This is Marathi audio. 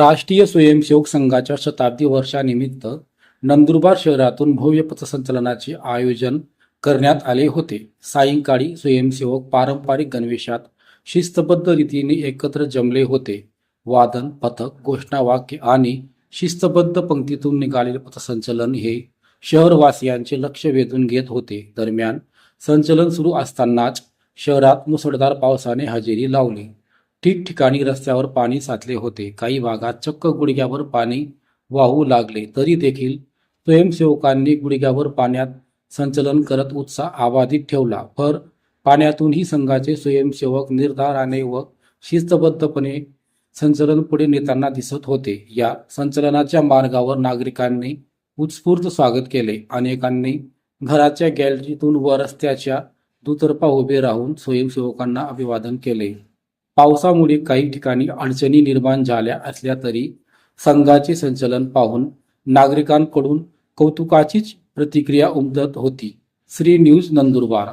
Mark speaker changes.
Speaker 1: राष्ट्रीय स्वयंसेवक संघाच्या शताब्दी वर्षानिमित्त नंदुरबार शहरातून भव्य पथसंचलनाचे आयोजन करण्यात आले होते. सायंकाळी स्वयंसेवक पारंपरिक गणवेशात शिस्तबद्ध रीतीने एकत्र जमले होते. वादन पथक घोषणावाक्य आणि शिस्तबद्ध पंक्तीतून निघालेले पथसंचलन हे शहरवासियांचे लक्ष वेधून घेत होते. दरम्यान संचलन सुरू असतानाच शहरात मुसळधार पावसाने हजेरी लावली. ठिकठिकाणी रस्त्यावर पाणी साचले होते. काही भागात चक्क गुडघ्यावर पाणी वाहू लागले. तरी देखील स्वयंसेवकांनी गुडघ्यावर पाण्यात संचलन करत उत्साह आबाधित ठेवला. पर पाण्यातूनही संघाचे स्वयंसेवक निर्धाराने व शिस्तबद्धपणे संचलन पुढे नेताना दिसत होते. या संचलनाच्या मार्गावर नागरिकांनी उत्स्फूर्त स्वागत केले. अनेकांनी घराच्या गॅलरीतून व रस्त्याच्या दुतर्फा उभे राहून स्वयंसेवकांना अभिवादन केले. पावसामुळे काही ठिकाणी अडचणी निर्माण झाल्या असल्या तरी संघाचे संचलन पाहून नागरिकांकडून कौतुकाचीच प्रतिक्रिया उमदत होती. श्री न्यूज नंदुरबार